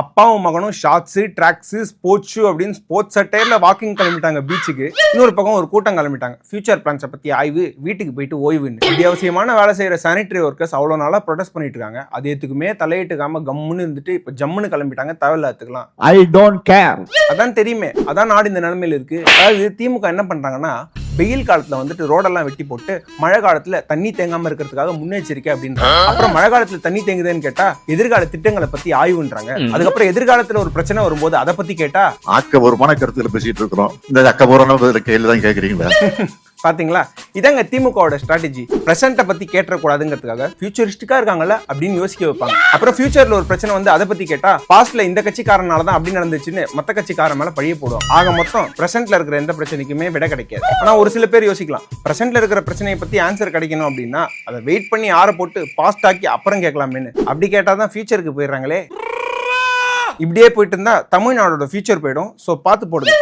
அப்பாவும் மகனும் shorts tracks sports அப்படின்னு ஸ்போர்ட்ஸ் சட்டையில் வாக்கிங் கிளம்பிட்டாங்க பீச்சுக்கு இன்னொரு பக்கம் ஒரு கூட்டம் கிளம்பிட்டாங்க. ஃபியூச்சர் பிளான்ஸை பற்றி ஆய்வு வீட்டுக்கு போயிட்டு ஓய்வுன்னு. அத்தியாவசியமான வேலை செய்கிற சானிட்டரி ஒர்க்கர்ஸ் அவ்வளோ நாளாக ப்ரொடெஸ்ட் பண்ணிட்டு இருக்காங்க. அது எதுக்குமே தலையிட்டுக்காம கம்முன்னு இருந்துட்டு இப்போ ஜம்முன்னு கிளம்பிட்டாங்க. தேவையில்லாத்துக்கலாம் I don't care. அதான் தெரியுமே. அதான் நாடு இந்த நிலைமையில இருக்கு. அதாவது திமுக என்ன பண்றாங்கன்னா வெயில் காலத்துல வந்துட்டு ரோடெல்லாம் வெட்டி போட்டு மழை காலத்துல தண்ணி தேங்காம இருக்கிறதுக்காக முன்னெச்சரிக்கை அப்படின்றாங்க அப்புறம் மழை காலத்துல தண்ணி தேங்குதுன்னு கேட்டா எதிர்கால திட்டங்களை பத்தி ஆய்வுன்றாங்க. அதுக்கப்புறம் எதிர்காலத்துல ஒரு பிரச்சனை வரும்போது அதை பத்தி கேட்டா ஆக்கபூர்வமான கருத்துல பேசிட்டு இருக்கிறோம். இந்த அக்கபூர்வமான தான் கேக்குறீங்களா? பார்த்தீங்களா? இதாங்க திமுகவோட ஸ்ட்ராட்டஜி பிரசன்ட்டை பற்றி கேட்டக்கூடாதுங்கிறதுக்காக ஃபியூச்சரிஸ்டிக்காக இருக்காங்கல்ல அப்படின்னு யோசிக்க வைப்பாங்க. அப்புறம் ஃபியூச்சரில் ஒரு பிரச்சனை வந்து அதை பற்றி கேட்டால் பாஸ்ட்டில் இந்த கட்சிக்காரனால தான் அப்படி நடந்துச்சுன்னு மற்ற கட்சிக்காரன் மேலே பழிய போடுவோம் ஆக மொத்தம் ப்ரெசென்ட்டில் இருக்கிற எந்த பிரச்சனைக்குமே விட கிடைக்காது. ஆனால் ஒரு சில பேர் யோசிக்கலாம். பிரசன்ட்ல இருக்கிற பிரச்சனையை பற்றி ஆன்சர் கிடைக்கணும் அப்படின்னா அதை வெயிட் பண்ணி ஆற போட்டு பாஸ்ட் ஆக்கி அப்புறம் கேட்கலாமேன்னு. அப்படி கேட்டால் தான் ஃபியூச்சருக்கு போயிடுறாங்களே. இப்படியே போயிட்டு இருந்தா தமிழ்நாடோட ஃபியூச்சர் போயிடும். ஸோ பார்த்து போடுங்க.